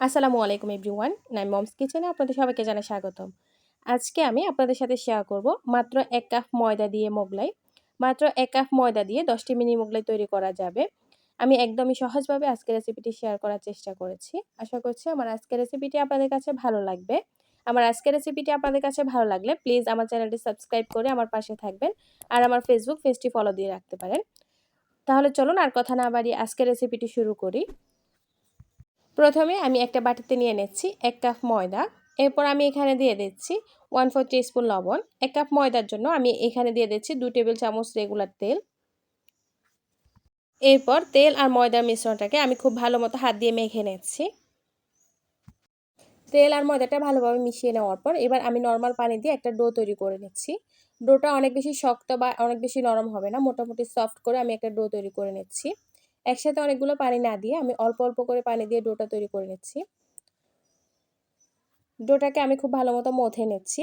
আসসালামু আলাইকুম এভরিওয়ান নাই মমস কিচেনে আপনাদের সবাইকে জানাই স্বাগতম। আজকে আমি আপনাদের সাথে শেয়ার করব মাত্র এক কাপ ময়দা দিয়ে মোগলাই। মাত্র এক কাপ ময়দা দিয়ে দশটি মিনি মোগলাই তৈরি করা যাবে। আমি একদমই সহজভাবে আজকের রেসিপিটি শেয়ার করার চেষ্টা করেছি। আশা করছি আমার আজকের রেসিপিটি আপনাদের কাছে ভালো লাগবে। আমার আজকের রেসিপিটি আপনাদের কাছে ভালো লাগলে প্লিজ আমার চ্যানেলটি সাবস্ক্রাইব করে আমার পাশে থাকবেন আর আমার ফেসবুক পেজটি ফলো দিয়ে রাখতে পারেন। তাহলে চলুন আর কথা না বাড়িয়ে আজকের রেসিপিটি শুরু করি। প্রথমে আমি একটা বাটিতে নিয়ে নিচ্ছি এক কাপ ময়দা। এরপর আমি এখানে দিয়ে দিচ্ছি ওয়ান ফোর স্পুন লবণ। এক কাপ ময়দার জন্য আমি এখানে দিয়ে দিচ্ছি দু টেবিল চামচ রেগুলার তেল। এরপর তেল আর ময়দার মিশ্রণটাকে আমি খুব ভালো মতো হাত দিয়ে মেখে নিচ্ছি। তেল আর ময়দাটা ভালোভাবে মিশিয়ে নেওয়ার পর এবার আমি নর্মাল পানি দিয়ে একটা ডো তৈরি করে নিচ্ছি। ডোটা অনেক বেশি শক্ত বা অনেক বেশি নরম হবে না, মোটামুটি সফট করে আমি একটা ডো তৈরি করে নিচ্ছি। একসাথে অনেকগুলো পানি না দিয়ে আমি অল্প অল্প করে পানি দিয়ে ডোটা তৈরি করে নিচ্ছি। ডোটাকে আমি খুব ভালো মতো মথে নিচ্ছি।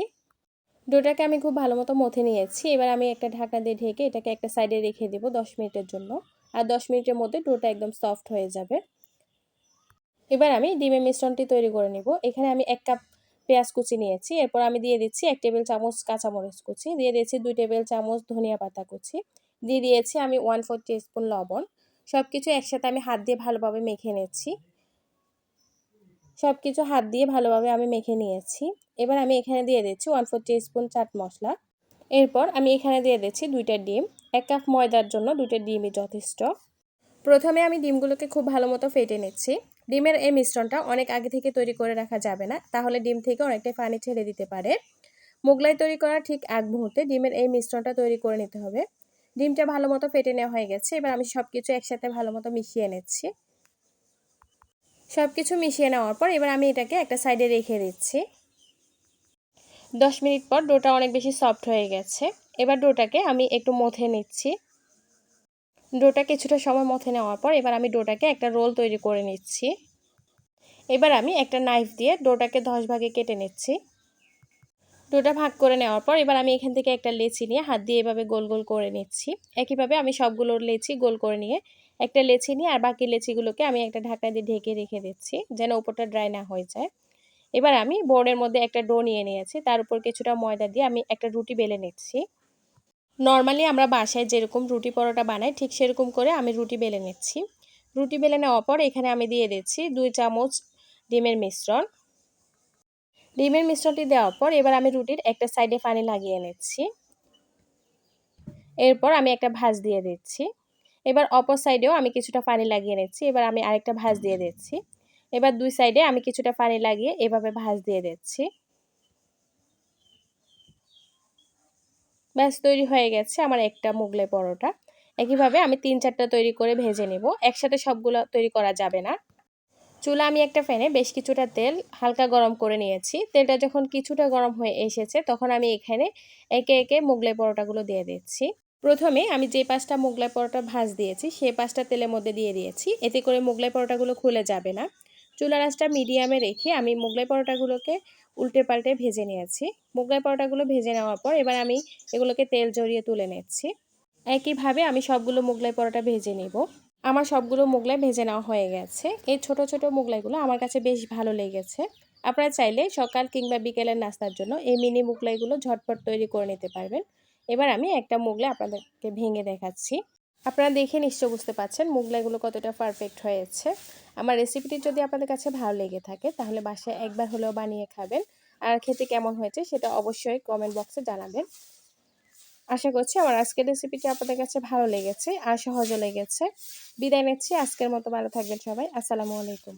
ডোটাকে আমি খুব ভালো মতো মথে নিয়েছি। এবার আমি একটা ঢাকনা দিয়ে ঢেকে এটাকে একটা সাইডে রেখে দেবো দশ মিনিটের জন্য। আর দশ মিনিটের মধ্যে ডোটা একদম সফট হয়ে যাবে। এবার আমি ডিমের মিশ্রণটি তৈরি করে নিব। এখানে আমি এক কাপ পেঁয়াজ কুচি নিয়েছি। এরপর আমি দিয়ে দিচ্ছি এক টেবিল চামচ কাঁচামরিচ কুচি। দিয়ে দিয়েছি দুই টেবিল চামচ ধনিয়া পাতা কুচি। দিয়ে দিয়েছি আমি ওয়ান ফোর স্পুন লবণ। সব কিছু একসাথে আমি হাত দিয়ে ভালোভাবে মেখে নিচ্ছি। সব কিছু হাত দিয়ে ভালোভাবে আমি মেখে নিয়েছি। এবার আমি এখানে দিয়ে দিচ্ছি one four spoon chaat masala. এরপর আমি এখানে দিয়ে দিচ্ছি দুইটা ডিম, এক কাপ ময়দার জন্য দুইটা ডিমই যথেষ্ট। প্রথমে আমি ডিমগুলোকে খুব ভালো মতো ফেটে নিচ্ছি। ডিমের এই মিশ্রণটা অনেক আগে থেকে তৈরি করে রাখা যাবে না, তাহলে ডিম থেকে অনেকটাই পানি ছেড়ে দিতে পারে। মোগলাই তৈরি করার ঠিক আগ মুহূর্তে ডিমের এই মিশ্রণটা তৈরি করে নিতে হবে। ডিমটা ভালো মতো ফেটে নেওয়া হয়ে গেছে। এবার আমি সব কিছু একসাথে ভালো মতো মিশিয়ে নিচ্ছি। সব কিছু মিশিয়ে নেওয়ার পর এবার আমি এটাকে একটা সাইডে রেখে দিচ্ছি। দশ মিনিট পর ডোটা অনেক বেশি সফট হয়ে গেছে। এবার ডোটাকে আমি একটু মথে নিচ্ছি। ডোটা কিছুটা সময় মথে নেওয়ার পর এবার আমি ডোটাকে একটা রোল তৈরি করে নিচ্ছি। এবার আমি একটা নাইফ দিয়ে ডোটাকে দশ ভাগে কেটে নিচ্ছি। ডোটা ভাগ করে নেওয়ার পর এবার আমি এখান থেকে একটা লেচি নিয়ে হাত দিয়ে এভাবে গোল গোল করে নিচ্ছি। একইভাবে আমি সবগুলোর লেচি গোল করে নিয়ে একটা লেচি নিয়ে আর বাকি লেচিগুলোকে আমি একটা ঢাকা দিয়ে ঢেকে রেখে দিচ্ছি যেন উপরটা ড্রাই না হয়ে যায়। এবার আমি বোর্ডের মধ্যে একটা ডো নিয়ে নিয়েছি, তার উপর কিছুটা ময়দা দিয়ে আমি একটা রুটি বেলে নিচ্ছি। নর্মালি আমরা বাসায় যেরকম রুটি পরোটা বানাই, ঠিক সেরকম করে আমি রুটি বেলে নিচ্ছি। রুটি বেলে নেওয়ার পর এখানে আমি দিয়ে দিচ্ছি দুই চামচ ডিমের মিশ্রণ ডিমের মিশ্রণটি দেওয়ার পর এবার আমি রুটির একটা সাইডে পানি লাগিয়ে নিচ্ছি। এরপর আমি একটা ভাজ দিয়ে দিচ্ছি। এবার অপর সাইডেও আমি কিছুটা পানি লাগিয়ে নিচ্ছি। এবার আমি আরেকটা ভাজ দিয়ে দিচ্ছি। এবার দুই সাইডে আমি কিছুটা পানি লাগিয়ে এভাবে ভাজ দিয়ে দিচ্ছি। ব্যাস, তৈরি হয়ে গেছে আমার একটা মুগলে পরোটা। একইভাবে আমি তিন চারটা তৈরি করে ভেজে নেব। একসাথে সবগুলো তৈরি করা যাবে না। চুলা আমি একটা ফ্যানে বেশ কিছুটা তেল হালকা গরম করে নিয়েছি। তেলটা যখন কিছুটা গরম হয়ে এসেছে, তখন আমি এখানে একে একে মোগলাই পরোটাগুলো দিয়ে দিচ্ছি। প্রথমে আমি যে পাঁচটা মোগলাই পরোটা ভাজ দিয়েছি সেই পাঁচটা তেলের মধ্যে দিয়ে দিয়েছি। এতে করে মোগলাই পরোটাগুলো খুলে যাবে না। চুলা রাসটা মিডিয়ামে রেখে আমি মোগলাই পরোটাগুলোকে উল্টে পাল্টে ভেজে নিয়েছি। মোগলাই পরোটাগুলো ভেজে নেওয়ার পর এবার আমি এগুলোকে তেল জড়িয়ে তুলে নিচ্ছি। একইভাবে আমি সবগুলো মোগলাই পরোটা ভেজে নেব। আমার সবগুলো মোগলাই ভেজে নেওয়া হয়ে গেছে। এই ছোট ছোট মোগলাইগুলো আমার কাছে বেশ ভালো লেগেছে। আপনারা চাইলে সকাল কিংবা বিকেলের নাস্তার জন্য এই মিনি মোগলাইগুলো ঝটপট তৈরি করে নিতে পারবেন। এবার আমি একটা মোগলাই আপনাদেরকে ভেঙে দেখাচ্ছি। আপনারা দেখে নিশ্চয় বুঝতে পারছেন মোগলাইগুলো কতটা পারফেক্ট হয়েছে। আমার রেসিপিটি যদি আপনাদের কাছে ভালো লেগে থাকে, তাহলে বাসায় একবার হলেও বানিয়ে খাবেন। আর খেতে কেমন হয়েছে সেটা অবশ্যই কমেন্ট বক্সে জানাবেন। আশা করছি আমার আজকের রেসিপিটি আপনাদের কাছে ভালো লেগেছে আর সহজও লেগেছে। বিদায় নিচ্ছি, আজকের মতো ভালো থাকবেন সবাই। আসসালামু আলাইকুম।